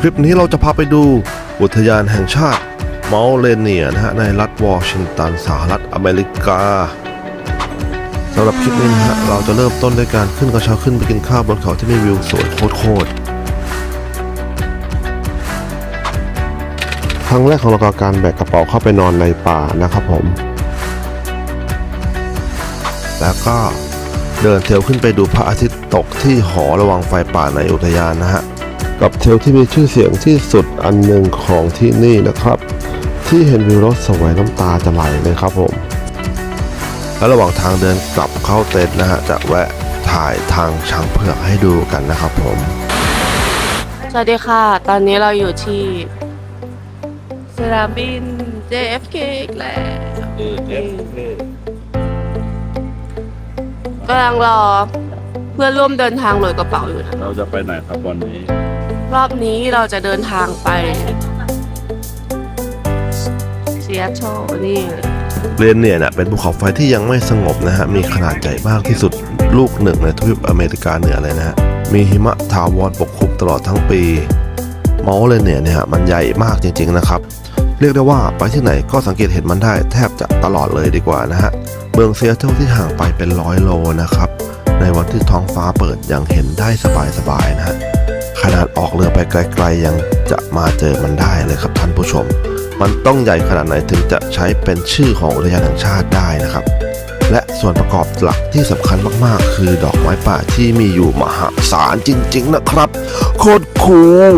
คลิปนี้เราจะพาไปดูอุทยานแห่งชาติเมาเลเนียนะฮะในรัฐวอชิงตันสหรัฐอเมริกาสำหรับคลิปนี้นะฮะเราจะเริ่มต้นด้วยการขึ้นกระเช้าขึ้นไปกินข้าวบนเขาที่มีวิวสวยโคตรๆครั้งแรกของเราก็การแบกกระเป๋าเข้าไปนอนในป่านะครับผม แล้วก็เดินเทลขึ้นไปดูพระอาทิตย์ตกที่หอระวังไฟป่าในอุทยานนะฮะ กับเทรลที่มีชื่อเสียงที่สุดอันหนึ่งของที่นี่นะครับ ที่เห็นวิวรถสวยน้ำตาจะไหลเลยครับผม และระหว่างทางเดินกลับเข้าเต็นท์นะฮะจะแวะถ่ายทางช้างเผือกให้ดูกันนะครับผม สวัสดีค่ะ ตอนนี้เราอยู่ที่สนามบิน JFK อีกแล้วกำลังรอเพื่อนร่วมเดินทางโหลดกระเป๋าอยู่นะ เราจะไปไหนครับวันนี้ รอบนี้เราจะเดินทางไปเซียโตนี่ เรนเนี่ยนะเป็นภูเขาไฟที่ยังไม่สงบนะฮะ มีขนาดใหญ่มากที่สุดลูกหนึ่งในทวีปอเมริกาเหนือเลยนะฮะ มีหิมะถาวรปกคลุมตลอดทั้งปีมาส์เรนเนี่ยเนี่ยมันใหญ่มากจริง ๆนะครับ เรียกได้ว่าไปที่ไหนก็สังเกตเห็นมันได้แทบจะตลอดเลยดีกว่านะฮะ เมืองเซียโตรที่ห่างไปเป็นร้อยโลนะครับ ในวันที่ท้องฟ้าเปิดยังเห็นได้สบายๆนะฮะ นาดออกเรือไปไกลๆยังจะมาเจอมันได้เลยครับท่านผู้ชม มันต้องใหญ่ขนาดไหนถึงจะใช้เป็นชื่อของอุทยานแห่งชาติได้นะครับ และส่วนประกอบหลักที่สำคัญมากๆ คือดอกไม้ป่าที่มีอยู่มหาศาลจริง ๆ นะครับโคตรคูล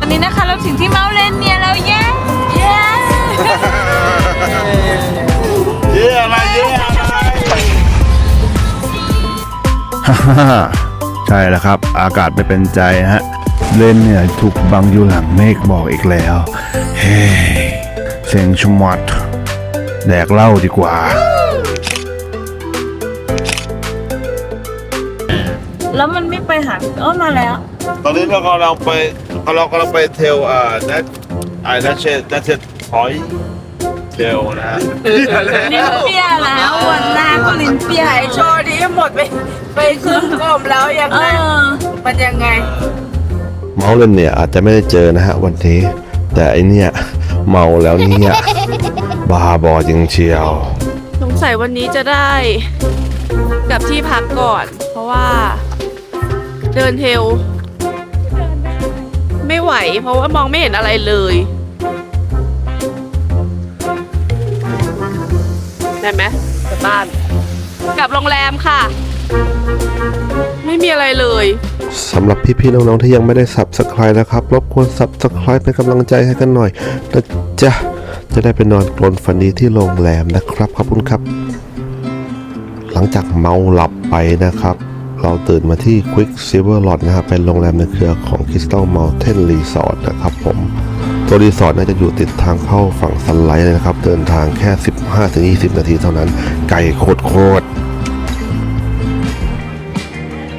วันนี้นะคะเราถึงที่เมาเลนเนียแล้วเย้เย้เย้อะไรเย้อะไรใช่แล้วครับ อากาศไม่เป็นใจฮะ เล่นเนี่ยถูกบังอยู่หลังเมฆบอกอีกแล้ว เฮ้ยเซ็งชะมัดแดกเหล้าดีกว่า แล้วมันไม่ไปหาเออมาแล้ว ตอนนี้เรากำลังไปเรากำลังไปเทลอ่านัทไอ้นัทเชตนัทเชตพอยเทลนะฮะลิ้นเปียแล้ววันหน้าก็ลิ้นเปียไอโชว์นี้หมดไปไปครึ่งกลมแล้วยังเอไงอมันยังไง เมาเลนเนี่ยอาจจะไม่ได้เจอนะฮะวันนี้ แต่ไอเนี่ยเมาแล้วเนี่ยบาบอจริงเชียว สงสัยวันนี้จะได้กลับที่พักก่อน เพราะว่า เดินเทลไม่ไหว เพราะว่ามองไม่เห็นอะไรเลยได้ไหมกลับบ้าน กลับโรงแรมค่ะ ไม่มีอะไรเลย สำหรับพี่ๆน้องๆที่ยังไม่ได้ subscribe นะครับรบกวน subscribe เป็นกำลังใจให้กันหน่อยนะจ๊ะจะได้ไปนอนกลนฝันดีที่โรงแรมนะครับขอบคุณครับ หลังจากเมาหลับไปนะครับเราตื่นมาที่ Quick Silver Lodge นะครับเป็นโรงแรมในเครือของ Crystal Mountain Resort นะครับผมตัวรีสอร์ทน่าจะอยู่ติดทางเข้าฝั่งซันไลท์เลยนะครับ เดินทางแค่ 15-20 นาทีเท่านั้น ไกลโคตร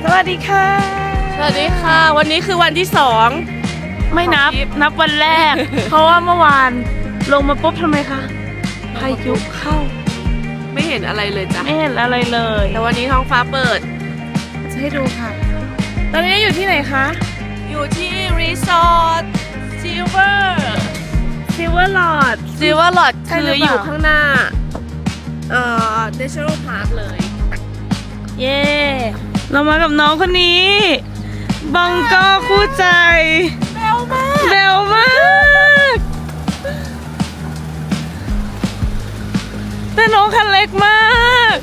สวัสดีค่ะ สวัสดีค่ะ วันนี้คือวันที่สองไม่นับนับวันแรก เพราะว่าเมื่อวานลงมาปุ๊บทำไมคะพายุเข้า ไม่เห็นอะไรเลยจ้ะไม่เห็นอะไรเลย แต่วันนี้ท้องฟ้าเปิด จะให้ดูค่ะ ตอนนี้อยู่ที่ไหนคะ อยู่ที่รีสอร์ทซิลเวอร์ซิลเวอร์ลอดซิลเวอร์ลอดใช่คือหรืออเปล่ายู่ข้างหน้า เอ่อ National Park เลย เย้ เรามากับน้องคนนี้ บังก็คู่ใจเบลมากเบลมากแต่น้องคันเล็กมาก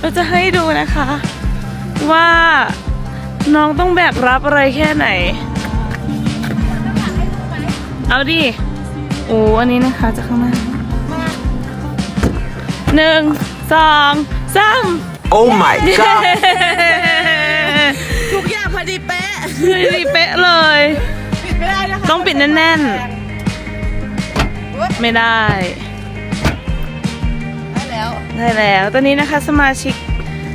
เราจะให้ดูนะคะ ว่าน้องต้องแบกรับอะไรแค่ไหน เอาดิ โอ้อันนี้นะคะจะข้างหน้าหนึ่งสองสาม Oh my god ทุกอย่างพอดีเป๊ะคือดีเป๊ะเลย ปิดไม่ได้นะคะต้องปิดแน่น ๆ ไม่ได้ ได้แล้วได้แล้ว ตอนนี้นะคะสมาชิก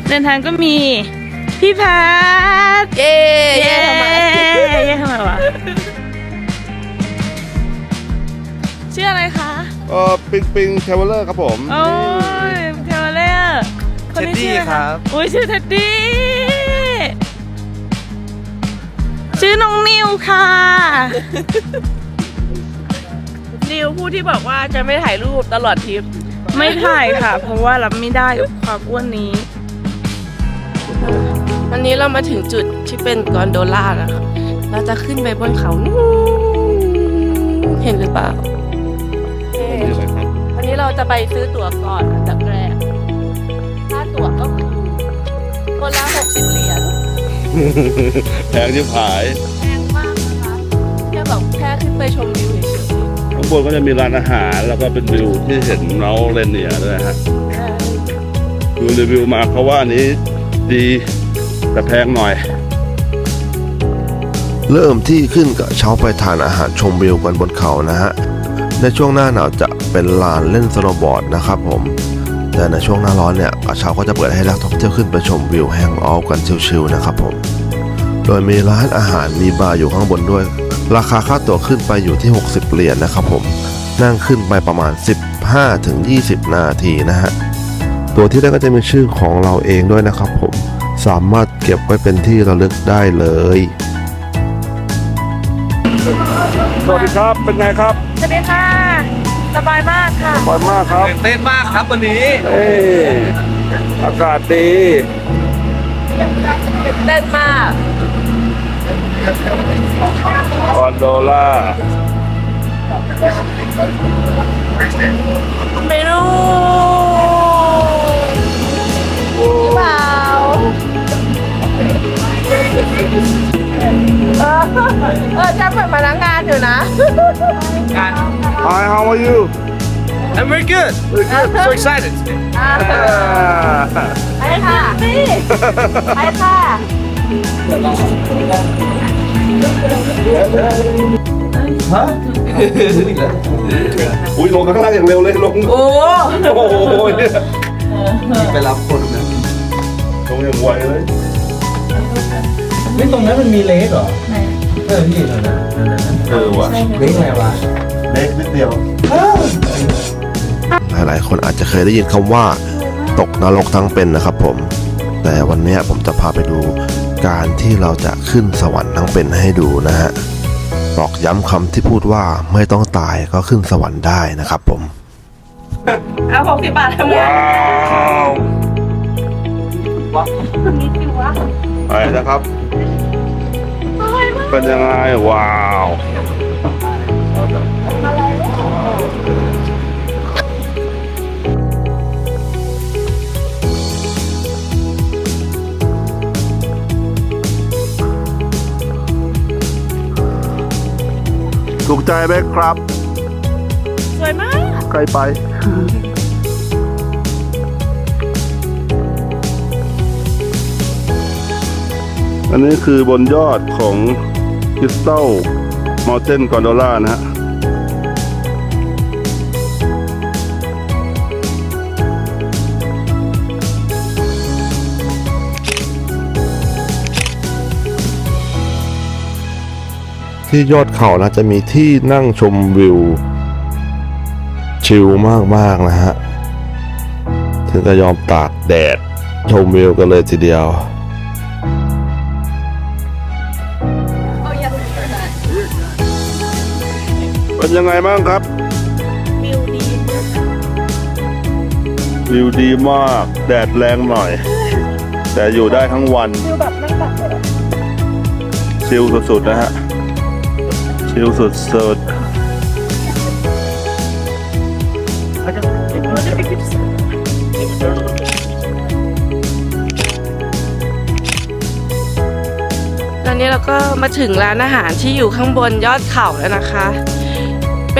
เดินทางก็มี พี่แพทเย้เย้ทำไมเย้ทำไมวะ ชื่ออะไรคะ เออปิงปิงเทเวลเลอร์ครับผม โอ้ยเทวเลอร์คนนี้ชื่ออะไรเท็ดดี้ครับอุ้ยชื่อเท็ดดี้ ชื่อน้องนิวค่ะ นิวผู้ที่บอกว่าจะไม่ถ่ายรูปตลอดทริป ไม่ถ่ายค่ะ เพราะว่ารับไม่ได้กับความอ้วนนี้ วันนี้เรามาถึงจุดที่เป็นกอนโดล่าแล้วครับเราจะขึ้นไปบนเขานู่นเห็นหรือเปล่าโอเควันนี้เราจะไปซื้อตั๋วก่อนอันดับแรกค่าตั๋วก็คือ แพงที่ผายแพงมากนะคะแค่แบบแค่ขึ้นไปชมวิวเฉยข้างบนก็จะมีร้านอาหารแล้วก็เป็นวิวที่เห็นเมาเลนเนียด้วยฮะๆดูรีวิวมาเขาว่าอันนี้ดีแต่แพงหน่อย เริ่มที่ขึ้นกระเช้าไปทานอาหารชมวิวกันบนเขานะฮะ ในช่วงหน้าหนาวจะเป็นลานเล่นสโนว์บอร์ดนะครับผม แต่ในช่วงหน้าร้อนเนี่ยกระเช้าก็จะเปิดให้นักท่องเที่ยวขึ้นไปชมวิวแฮงเอาท์กันชิลๆนะครับผม โดยมีร้านอาหารมีบาร์อยู่ข้างบนด้วย ราคาค่าตั๋วขึ้นไปอยู่ที่ 60 เหรียญนะครับผม นั่งขึ้นไปประมาณ 15-20 นาทีนะฮะ ตัวที่ได้ก็จะมีชื่อของเราเองด้วยนะครับผม สามารถเก็บไว้เป็นที่ระลึกได้เลย สวัสดีครับ เป็นไงครับ สวัสดีค่ะ สบายมากค่ะบอยมากครับเต้นมากครับวันนี้เอ้ยอากาศดีเต้นมาก คอนโดล่า ไม่รู้เปล่า เออเออฉันเป็นพนักงานอยู่นะ Hi how are you I'm very good so excited today ไปค่ะไปค่ะ อุ้ยลงข้างล่างอย่างเร็วเลยลง โอ้โอ้โหเนี่ยไปรับคนนะลงอย่างไวเลย ไม่ตรงนั้นมันมีเลสเหรอเออพี่ตรงนั้นเออว่ะเลสอะไรวะเล็กนิดเดียว หลายๆ คนอาจจะเคยได้ยินคำว่า ตกนรกทั้งเป็นนะครับผม แต่วันเนี้ยผมจะพาไปดูการที่เราจะขึ้นสวรรค์ทั้งเป็นให้ดูนะฮะตอกย้ำคำที่พูดว่าไม่ต้องตายก็ขึ้นสวรรค์ได้นะครับผม เอาหกสิบบาททำไงว้าว ไปนะครับ เป็นยังไง ว้าว ถูกใจไหมครับ สวยมากใครไป อันนี้คือบนยอดของคริสตัลมอเ i นกอนโดล่านะฮะที่ยอดเขานะจะมีที่นั่งชมวิว ชิลมาก ๆ นะฮะ ถึงจะยอมตากแดด ชมวิวกันเลยทีเดียว เป็นยังไงบ้างครับ วิวดีวิวดีมาก แดดแรงหน่อย แต่อยู่ได้ทั้งวัน วิวแบบไม่ตัดเลยชิลสุดๆนะฮะ ชิลสุดตอนนี้เราก็มาถึงร้านอาหารที่อยู่ข้างบนยอดเขาแล้วนะคะ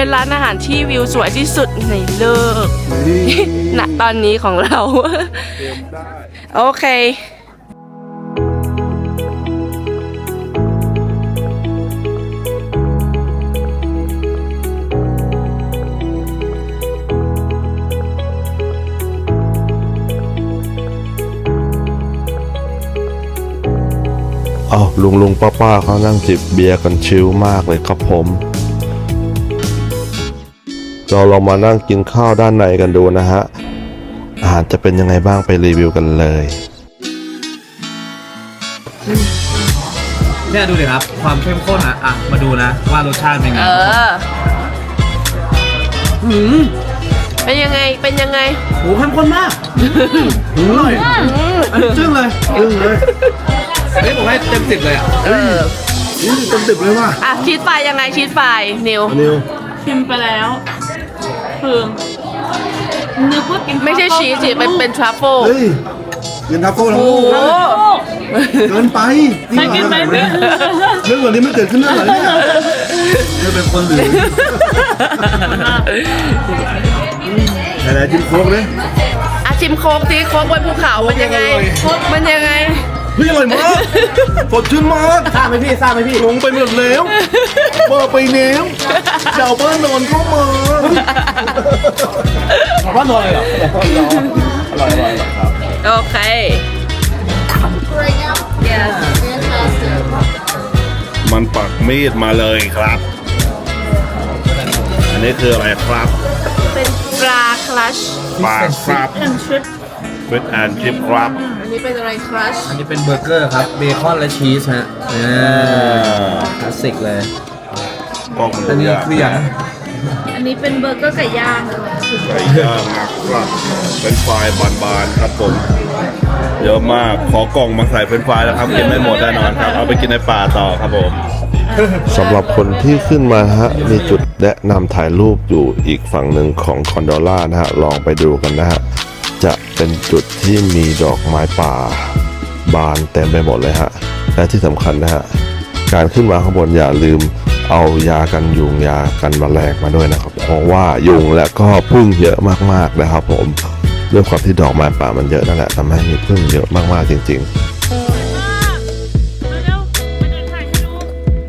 เป็นร้านอาหารที่วิวสวยที่สุดในโลกณตอนนี้ของเรา โอเคเอาลุงลุงป้าป้าเขานั่งจิบเบียร์กันชิลมากเลยครับผม เราลองมานั่งกินข้าวด้านในกันดูนะฮะ อาหารจะเป็นยังไงบ้างไปรีวิวกันเลย เนี่ยดูดิครับ ความเข้มข้นอะอะมาดูนะ ว่ารสชาติเป็นไงเออหืมเป็นยังไง เป็นยังไง โหเข้มข้นมากอร่อยอันนี้จึ้งเลยจึ้งเลยเฮ้ยผมให้เต็มสิบเลยอะเออเต็มติบเลยว่ะอะชีสไฟยังไงชีสไฟนิว นิวชิมไปแล้ว คือนึกว่ากินไม่ใช่ชีสสิเป็นเป็นทรัฟเฟิลเฮ้ยกินทัฟเฟิลแล้วโอ้โหเกินไปใช่กินไหมเนี่ยเรื่องแบบนี้ไม่เกิดขึ้นได้เหรอเนี่ยเธอเป็นคนหรือไหนๆจิ้มโค้กเลยอะชิมโค้กสิโค้กบนภูเขามันยังไง มันยังไง เฮ้ยอร่อยมากสดชื่นมากทราบไหมพี่ทราบไหมพี่ลงไปหมดแล้วเบอร์ไปเนี้ยเจ้าเบอร์นอนก็มาว่านอนเลยเหรออร่อยอร่อยครับ โอเคมันปักมีดมาเลยครับ อันนี้คืออะไรครับ เป็นปลาคลัชปลาครับเป็นแอนชิปครับอั นนี้เป็นอะไรคลัชอันนี้เป็นเบอร์เกอร์ครับเบคอนและชีสฮะอ่าคลาสสิกเลยกล้องมันอันนี้คืออย่างอันนี้เป็นเบอร์เกอร์ไก่ย่างไก่ย่างนะครับเป็นไฟล์บานๆครับผมเยอะมากขอกล่องมาใส่เป็นไฟล์แล้วครับกินไม่หมดแน่นอนครับเอาไปกินในป่าต่อครับผมสำหรับคนที่ขึ้นมาฮะมีจุดแนะนำถ่ายรูปอยู่อีกฝั่งหนึ่งของคอนโดล่านะฮะลองไปดูกันนะฮะ จะเป็นจุดที่มีดอกไม้ป่า บานเต็มไปหมดเลยฮะ และที่สำคัญนะฮะ การขึ้นมาข้างบนอย่าลืมเอายากันยุงยากันแมลงมาด้วยนะครับ เพราะว่ายุงและก็พึ่งเยอะมากๆนะครับผมด้วยความที่ดอกไม้ป่ามันเยอะนั่นแหละทำให้มีพึ่งเยอะมากๆจริงๆเร็วๆไปเดินถ่ายให้ดู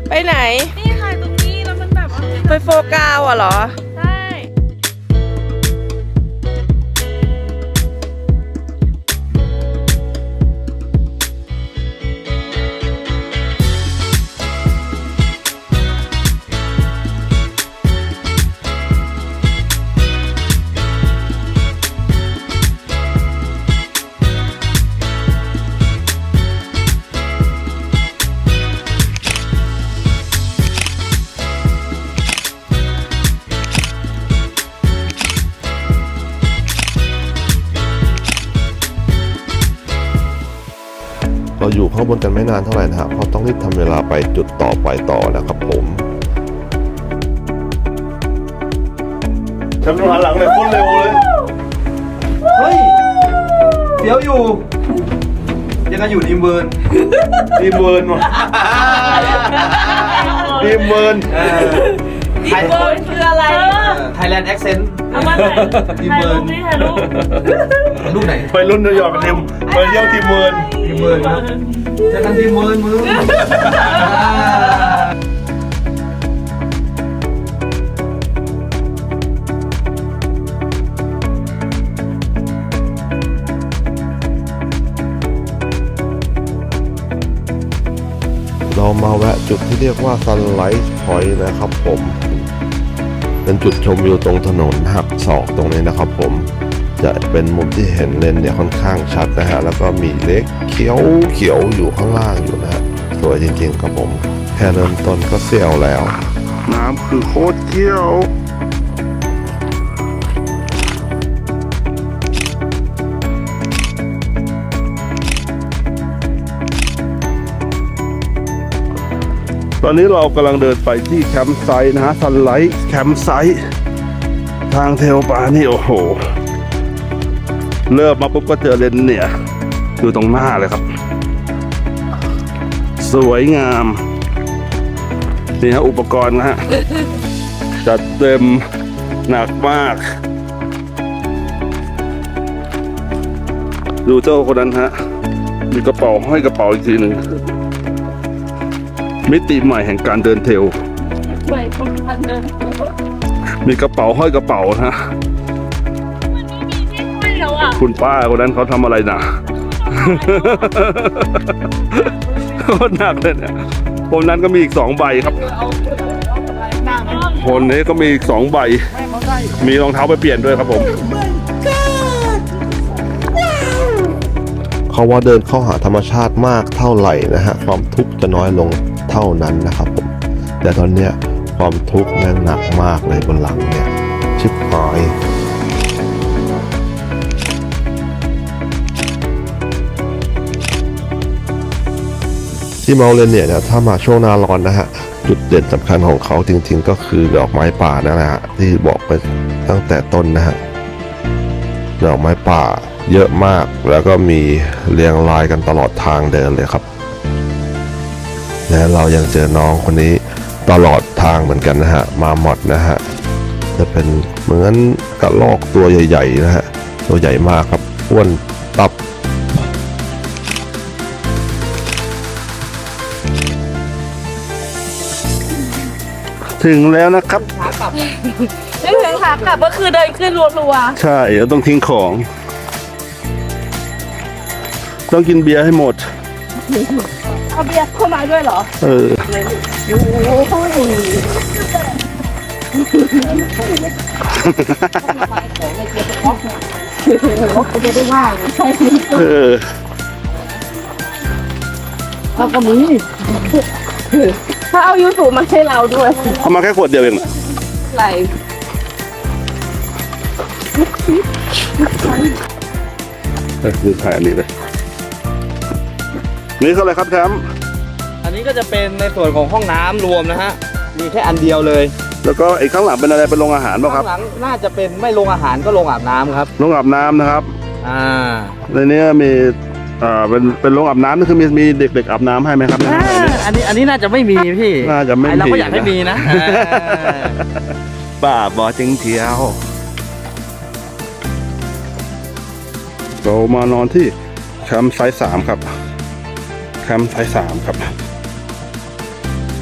ไปไหนนี่ถ่ายตรงนี้แล้วมันแบบว่า ไปโฟกาวอะเหรอ ใช่เราอยู่ข้างบนกันไม่นานเท่าไหร่นะครับเพราะต้องรีบทำเวลาไปจุดต่อไปต่อนะครับผมฉันหันหลังเลยโคตรเร็วเลย เฮ้ยเดี๋ยวอยู่ ยังกันอยู่ดีมเวิร์นทีมเวิร์นว่ะทีมเวิร์นไทยคืออะไร ไทยแลนด์แอคเซนต์ เอามาถ่ายดีมถ่ายเวิรูร์นปนี่ถ่ายรูปลูกไหนไปรุ่นนิวยอร์กทีมไปเที่ยวทีมเวิร์นดีมเวิร์นครับเจอกันดีมเวิร์นมึงเรามาแวะจุดที่เรียกว่า Sunlight Point นะครับผม เป็นจุดชมวิวตรงถนนหักศอกตรงนี้นะครับผมจะเป็นมุมที่เห็นเลนเนี่ยค่อนข้างชัดนะฮะแล้วก็มีเล็กเขียวเขียวอยู่ข้างล่างอยู่นะฮะสวยจริงๆครับผม แค่เริ่มต้นก็เสียวแล้ว น้ำคือโคตรเขียว ตอนนี้เรากำลังเดินไปที่แคมป์ไซต์นะฮะซันไลท์แคมป์ไซต์ทางเทลปานี่โอ้โห เริ่มมาปุ๊บก็เจอเลนเนี่ยอยู่ตรงหน้าเลยครับ สวยงาม นี่ฮะอุปกรณ์นะฮะ จัดเต็มหนักมาก ดูเจ้าคนนั้นฮะ มีกระเป๋าห้อยกระเป๋าอีกทีหนึ่ง มิติใหม่แห่งการเดินเทรลใบคนพันเดินมีกระเป๋าห้อยกระเป๋านะฮะมันไม่มีที่ห้อยแล้วอะคุณป้าคนนั้นเขาทำอะไรนะโคตรหนักเลยเนี่ยคนนั้นก็มีอีกสองใบครับ คนนี้ก็มีอีกสองใบ มีรองเท้าไปเปลี่ยนด้วยครับผมเพราะว่าเดินเข้าหาธรรมชาติมากเท่าไหร่นะฮะ ความทุกข์จะน้อยลง เท่านั้นนะครับผมแต่ตอนเนี้ยความทุกข์แม่งหนักมากเลยบนหลังเนี่ย ชิบหายที่เมาเลนเนี่ยนะถ้ามาช่วงหนาร้อนนะฮะ จุดเด่นสำคัญของเขาจริงๆ ก็คือดอกไม้ป่านั่นแหละฮะที่บอกไปตั้งแต่ต้นนะฮะดอกไม้ป่าเยอะมากแล้วก็มีเรียงรายกันตลอดทางเดินเลยครับ และเรายังเจอน้องคนนี้ตลอดทางเหมือนกันนะฮะมาหมดนะฮะจะเป็นเหมือนกระลอกตัวใหญ่ๆนะฮะตัวใหญ่มากครับอ้วนตับถึงแล้วนะครับนี่ถึงขากลับก็คือเดินขึ้นรัวใช่เราต้องทิ้งของ ต้องกินเบียร์ให้หมด ๆ เอาเบียร์เข้ามาด้วยเหรอ เออเออถ้าเอายูสูมาให้เราด้วยเอามาแค่ขวดเดียวเองน่ะไหลเออดูถ่ายอันนี้เลย นี่คืออะไรครับแชมป์อันนี้ก็จะเป็นในส่วนของห้องน้ำรวมนะฮะ มีแค่อันเดียวเลย แล้วก็ไอ้ข้างหลังเป็นอะไรเป็นโรงอาหารป่ะคข้ารับงหลังน่าจะเป็นไม่โรงอาหารก็โรงอาบน้ำครับ โรงอาบน้ำนะครับอ่า ในนี้มีอ่าเป็นเป็นโรงอาบน้ำนี่คือมีมีเด็กๆอาบน้ำให้ไหมครับในนี้ อันนี้อันนี้น่าจะไม่มีพี่น่าจะไม่มีไอ้เราก็อยากให้มีนะบ้าบอจริงเทียวเรามานอนที่แคมป์ไซส์สามครับแคมป์ไซส์สามครับ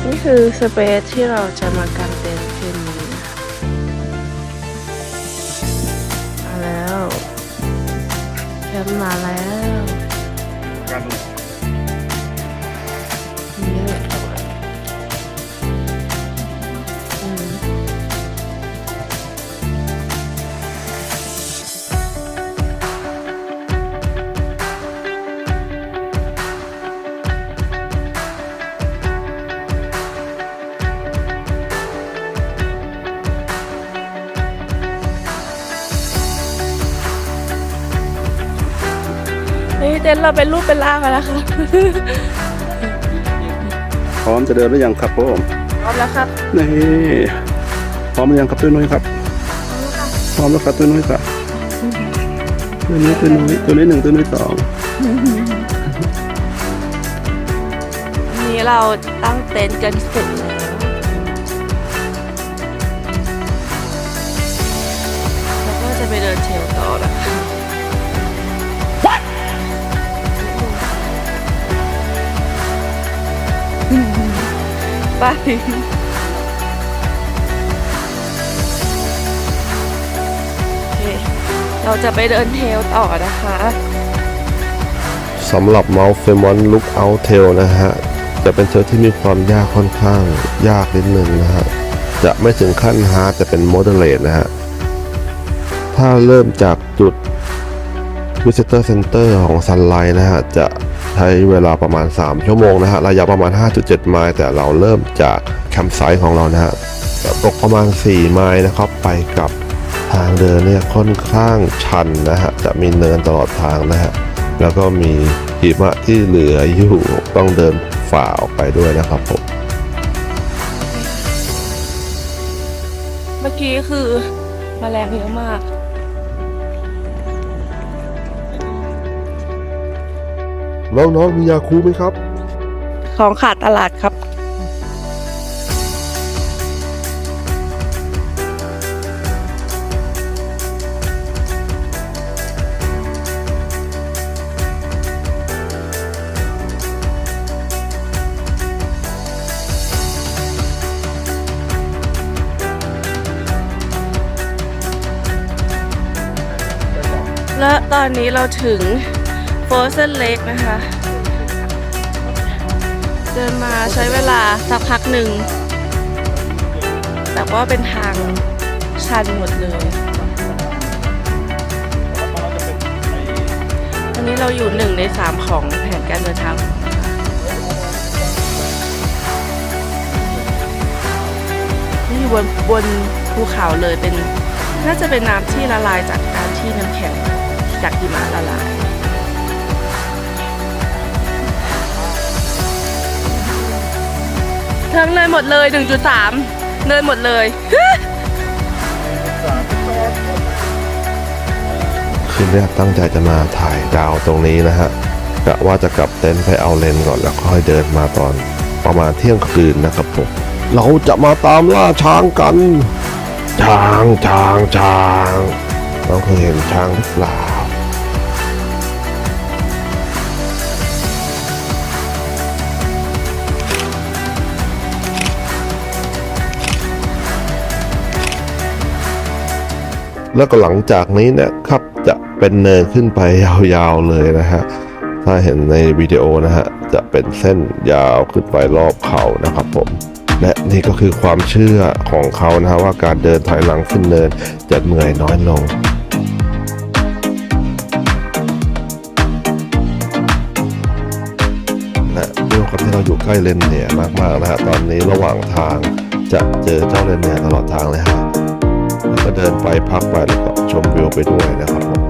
นี่คือสเปซที่เราจะมากางเต็นท์คืนนี้นะคะมาแล้วแคมป์มาแล้วนี่อื เต็นท์เราเป็นรูปเป็นร่างกันแล้วค่ะพร้อมจะเดินหรือยังครับผมพร้อมแล้วครับนี่พร้อมหรือยังครับตุ้ยนุ้ยครับพร้อมแล้วครับตุ้ยนุ้ยครับตุ้ยนุ้ยตุ้ยนุ้ยตุ้ยนุ้ยหนึ่งตุ้ยนุ้ยสองวันนี้เราตั้งเต็นท์กันเสร็จแล้วแล้วก็จะไปเดินเทรลต่อนะคะ ไปเคเราจะไปเดินเทลต่อนะคะสำหรับเมาส์เฟมอนลุกเอาเทลนะฮะ จะเป็นเทลที่มีความยากค่อนข้างยากนิดนึงนะฮะ จะไม่ถึงขั้นฮาร์ดแต่เป็นโมเดเลตนะฮะ ถ้าเริ่มจากจุด Visitor Center ของ Sunlight นะฮะ จะ ใช้เวลาประมาณ 3 ชั่วโมงนะฮะระยะประมาณ 5.7 ไมล์แต่เราเริ่มจากแคมป์ไซต์ของเรานะฮะตกประมาณ 4 ไมล์นะครับไปกับทางเดินเนี่ยค่อนข้างชันนะฮะจะมีเนินตลอดทางนะฮะแล้วก็มีหิมะที่เหลืออยู่ต้องเดินฝ่าออกไปด้วยนะครับผมเมื่อกี้คือมแมลงเยอะมาก น้องๆมียาคูไหมครับ ของขาดตลาดครับ และตอนนี้เราถึง Frozen Lake นะคะ เดินมาใช้เวลาสักพักหนึ่ง แต่ว่าเป็นทางชันหมดเลย อันนี้เราอยู่หนึ่งในสามของแผนการเดินทางที่อยู่บนบนภูเขาเลยเป็นน่าจะเป็นน้ำที่ละลายจากการที่น้ำแข็งจากหิมะละลาย ทั้งเนินหมดเลย 1.3 เนินหมดเลย คืนแรกตั้งใจจะมาถ่ายดาวตรงนี้นะฮะกะว่าจะกลับเต็นท์ไปเอาเลนส์ก่อนแล้วค่อยเดินมาตอนประมาณเที่ยงคืนนะครับผม เราจะมาตามล่าช้างกัน ช้างช้างช้างเราเคยเห็นช้างหรือเปล่า แล้วก็หลังจากนี้เนะครับจะเป็นเนินขึ้นไปยาวๆเลยนะฮะถ้าเห็นในวิดีโอนะฮะจะเป็นเส้นยาวขึ้นไปรอบเขานะครับผมและนี่ก็คือความเชื่อของเขานะฮะว่าการเดินถอยหลังขึ้นเนินจะเหนื่อยน้อยลงและด้วยความที่เราอยู่ใกล้เลนเนี่ยมากๆนะฮะตอนนี้ระหว่างทางจะเจอเจ้าเลนเนี่ยตลอดทางเลยฮะ เดินไปพักไปแล้วก็ชมวิวไปด้วยนะครับผม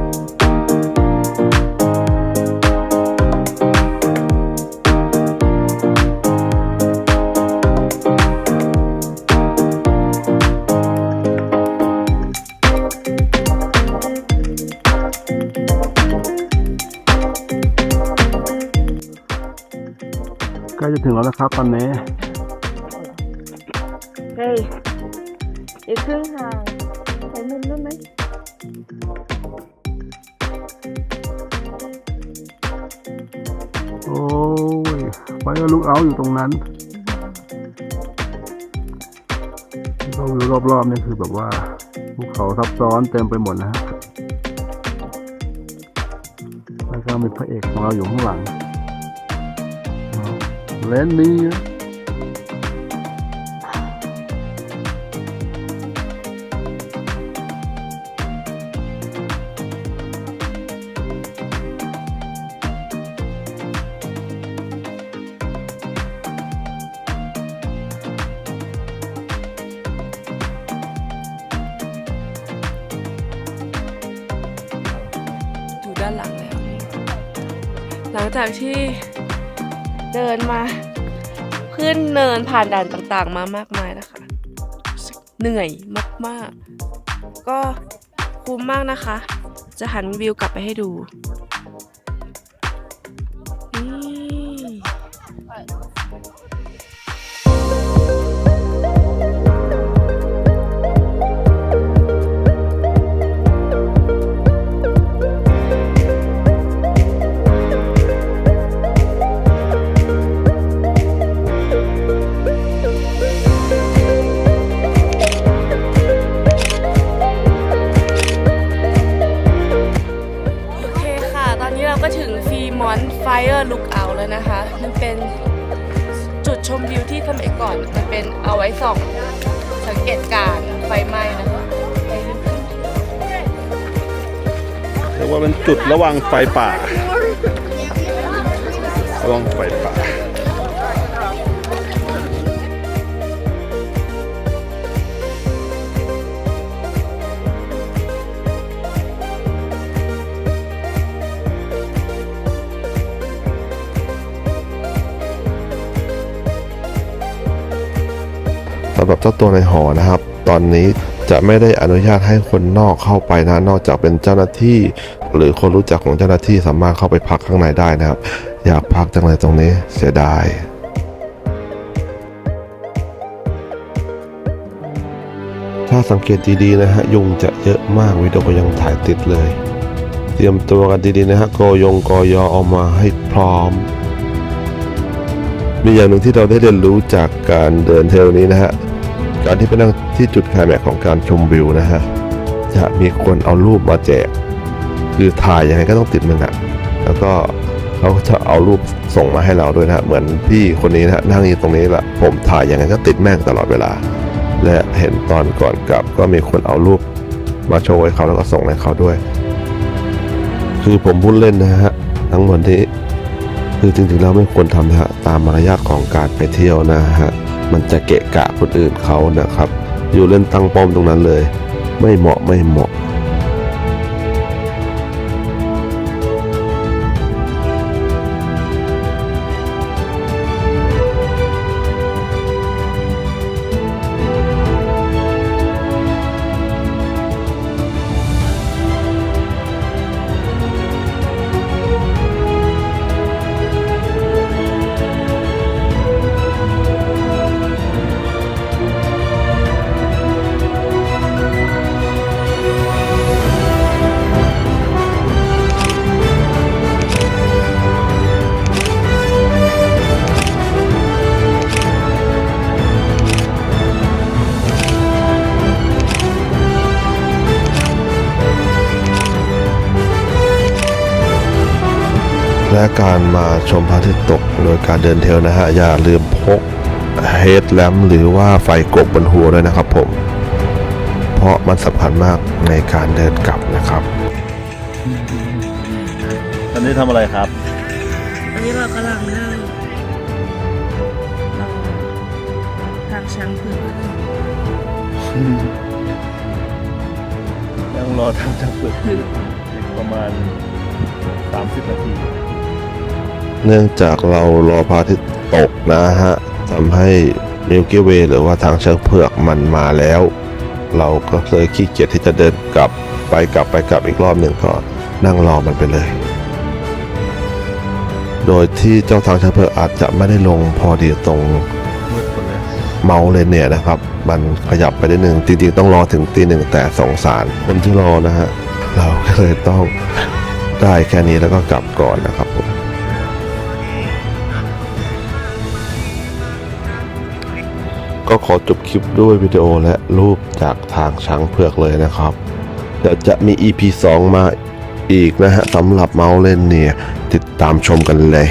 ใกล้จะถึงแล้วนะครับตอนนี้เฮ้ยอี เขาอยู่ตรงนั้นเราดูรอบๆนี่คือแบบว่าภูเขาซับซ้อนเต็มไปหมดนะฮะแล้วก็มีพระเอกของเราอยู่ข้างหลังเลนนี้ จากที่เดินมาขึ้นเนินผ่านด่านต่างๆ มามากมายนะคะ เหนื่อยมากๆ ก็คุ้มมากนะคะ จะหันวิวกลับไปให้ดู มัยก่อนมันเป็นเอาไว้ส่อง สังเกตการไฟไหม้นะคะเรียกว่าเป็นจุดระวังไฟป่าระวังไฟป่าับเจ้าตัวในหอนะครับ ตอนนี้จะไม่ได้อนุญาตให้คนนอกเข้าไปนะนอกจากเป็นเจ้าหน้าที่ หรือคนรู้จักของเจ้าหน้าที่สามารถเข้าไปพักข้างในได้นะครับ อยากพักจังเลยตรงนี้เสียดายถ้าสังเกตดีๆนะฮะยุงจะเยอะมากวิดีโอยังถ่ายติดเลย เตรียมตัวกันดีๆนะฮะกอยงกอยอเอามาให้พร้อม มีอย่างหนึ่งที่เราได้เรียนรู้จากการเดินเทลนี้นะฮะ การที่ไปนั่งที่จุดไคลแม็กของการชมวิวนะฮะ จะมีคนเอารูปมาแจก คือถ่ายยังไงก็ต้องติดมึงอะแล้วก็เขาจะเอารูปส่งมาให้เราด้วยนะฮะเหมือนพี่คนนี้นะนั่งอยู่ตรงนี้แหละผมถ่ายยังไงก็ติดแม่งตลอดเวลา และเห็นตอนก่อนกลับก็มีคนเอารูปมาโชว์ให้เขาแล้วก็ส่งให้เขาด้วยคคือผมพูดเล่นนะฮะทั้งหมดนี้คือจริงๆแล้วไม่ควรทำนะฮะตามมารยาทของการไปเที่ยวนะฮะ มันจะเกะกะคนอื่นเขานะครับ อยู่เล่นตั้งป้อมตรงนั้นเลย ไม่เหมาะไม่เหมาะ และการมาชมพระอาทิตย์ตกโดยการเดินเทรลนะฮะ อย่าลืมพกเฮดแลมหรือว่าไฟกบบนหัวด้วยนะครับผม เพราะมันสำคัญมากในการเดินกลับนะครับ ตอนนี้ทำอะไรครับ อันนี้เรากำลังนั่งรอทางช้างเผือกยังรอทำจังเปิดอีกประมาณ 30 นาที เนื่องจากเรารอพระอาทิตย์ตกนะฮะทำให้มิลกี้เวย์หรือว่าทางเชือกเผือกมันมาแล้ว เราก็เลยขี้เกียจที่จะเดินกลับไปกลับไปกลับอีกรอบหนึ่งก็นั่งรอมันไปเลย โดยที่เจ้าทางเชือกเผือกอาจจะไม่ได้ลงพอดีตรงเลยเมาเลยเนี่ยนะครับ มันขยับไปได้หนึ่งจริงๆต้องรอถึงตีหนึ่งแต่สงสารคนที่รอนะฮะ เราก็เลยต้องได้แค่นี้แล้วก็กลับก่อนนะครับผม ก็ขอจบคลิปด้วยวิดีโอและรูปจากทางช้างเผือกเลยนะครับ เดี๋ยวจะมี EP 2 มาอีกนะฮะสำหรับเมาส์เล่นเนี่ย ติดตามชมกันเลย